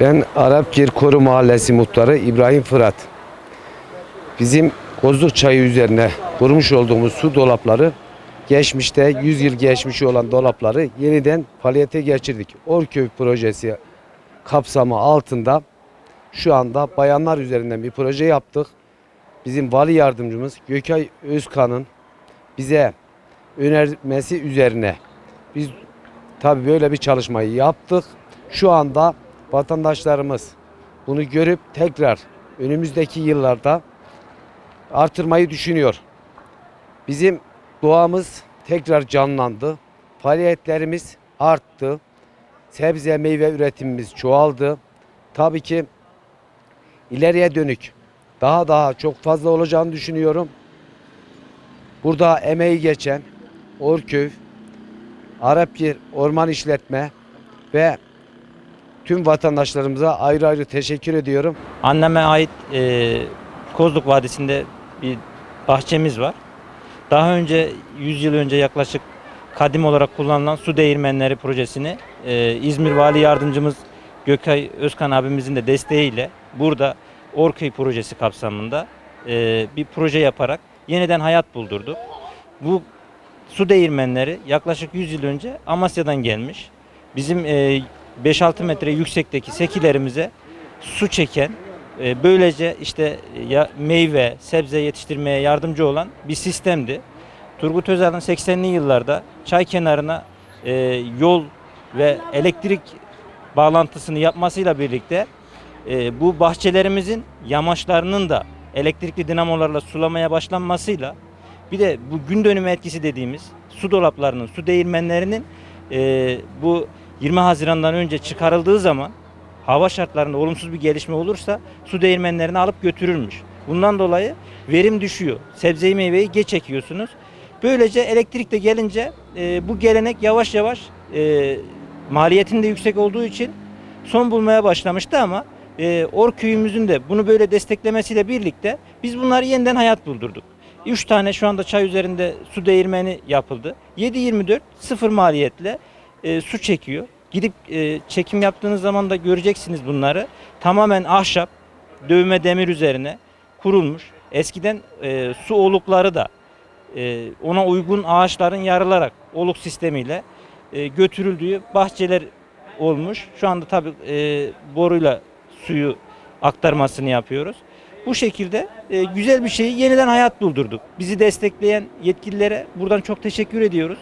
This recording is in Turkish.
Ben Arapgir Koru Mahallesi muhtarı İbrahim Fırat. Bizim Kozluk Çayı üzerine kurmuş olduğumuz su dolapları geçmişte 100 yıl geçmiş olan dolapları yeniden faaliyete geçirdik. Orköy projesi kapsamı altında şu anda bayanlar üzerinden bir proje yaptık. Bizim vali yardımcımız Gökay Özkan'ın bize önermesi üzerine biz tabii böyle bir çalışmayı yaptık. Şu anda vatandaşlarımız bunu görüp tekrar önümüzdeki yıllarda artırmayı düşünüyor. Bizim doğamız tekrar canlandı. Faaliyetlerimiz arttı. Sebze meyve üretimimiz çoğaldı. Tabii ki ileriye dönük daha daha çok fazla olacağını düşünüyorum. Burada emeği geçen Orköy, Arapgir Orman İşletme ve tüm vatandaşlarımıza ayrı ayrı teşekkür ediyorum. Anneme ait e, Kozluk Vadisi'nde bir bahçemiz var. Daha önce 100 yıl önce yaklaşık kadim olarak kullanılan su değirmenleri projesini e, İzmir Vali Yardımcımız Gökay Özkan abimizin de desteğiyle burada Orköy projesi kapsamında e, bir proje yaparak yeniden hayat buldurduk. Bu su değirmenleri yaklaşık 100 yıl önce Amasya'dan gelmiş. Bizim e, 5-6 metre yüksekteki sekilerimize su çeken e, böylece işte ya meyve, sebze yetiştirmeye yardımcı olan bir sistemdi. Turgut Özal'ın 80'li yıllarda çay kenarına e, yol ve elektrik bağlantısını yapmasıyla birlikte e, bu bahçelerimizin yamaçlarının da elektrikli dinamolarla sulamaya başlanmasıyla bir de bu gün dönümü etkisi dediğimiz su dolaplarının, su değirmenlerinin e, bu 20 Haziran'dan önce çıkarıldığı zaman hava şartlarında olumsuz bir gelişme olursa su değirmenlerini alıp götürürmüş. Bundan dolayı verim düşüyor. Sebzeyi meyveyi geç ekiyorsunuz. Böylece elektrik de gelince e, bu gelenek yavaş yavaş e, maliyetin de yüksek olduğu için son bulmaya başlamıştı ama e, Orköy'ümüzün de bunu böyle desteklemesiyle birlikte biz bunları yeniden hayat buldurduk. 3 tane şu anda çay üzerinde su değirmeni yapıldı. 7-24 sıfır maliyetle e, su çekiyor. Gidip e, çekim yaptığınız zaman da göreceksiniz bunları. Tamamen ahşap, dövme demir üzerine kurulmuş. Eskiden e, su olukları da e, ona uygun ağaçların yarılarak oluk sistemiyle e, götürüldüğü bahçeler olmuş. Şu anda tabii e, boruyla suyu aktarmasını yapıyoruz. Bu şekilde e, güzel bir şeyi yeniden hayat buldurduk. Bizi destekleyen yetkililere buradan çok teşekkür ediyoruz.